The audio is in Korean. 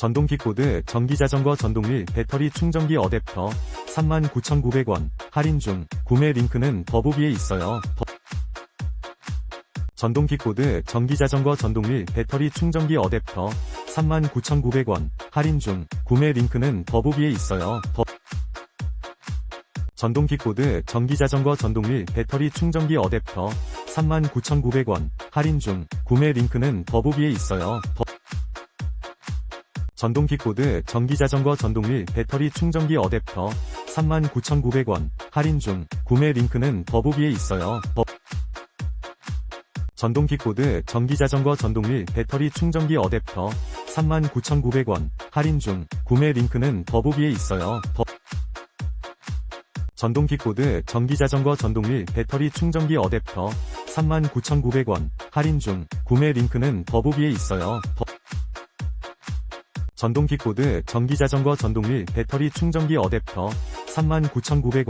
전동 킥보드, 전기 자전거 전동릴, 배터리 충전기 어댑터 39,900원 할인 중 구매 링크는 더보기에 있어요. 더- 전동 킥보드, 전기 자전거 전동릴, 배터리 충전기 어댑터 39,900원 할인 중 구매 링크는 더보기에 있어요. 더- 전동 킥보드, 전기 자전거 전동릴, 배터리 충전기 어댑터 39,900원 할인 중 구매 링크는 더보기에 있어요. 더- 전동 킥보드, 전기 자전거 전동릴, 배터리 충전기 어댑터 39,900원 할인 중 구매 링크는 더보기에 있어요. 더- 전동 킥보드, 전기 자전거 전동릴, 배터리 충전기 어댑터 39,900원 할인 중 구매 링크는 더보기에 있어요. 더- 전동 킥보드, 전기 자전거 전동릴, 배터리 충전기 어댑터 39,900원 할인 중 구매 링크는 더보기에 있어요. 더- 전동 킥보드, 전기자전거 전동릴, 배터리 충전기 어댑터 39,900원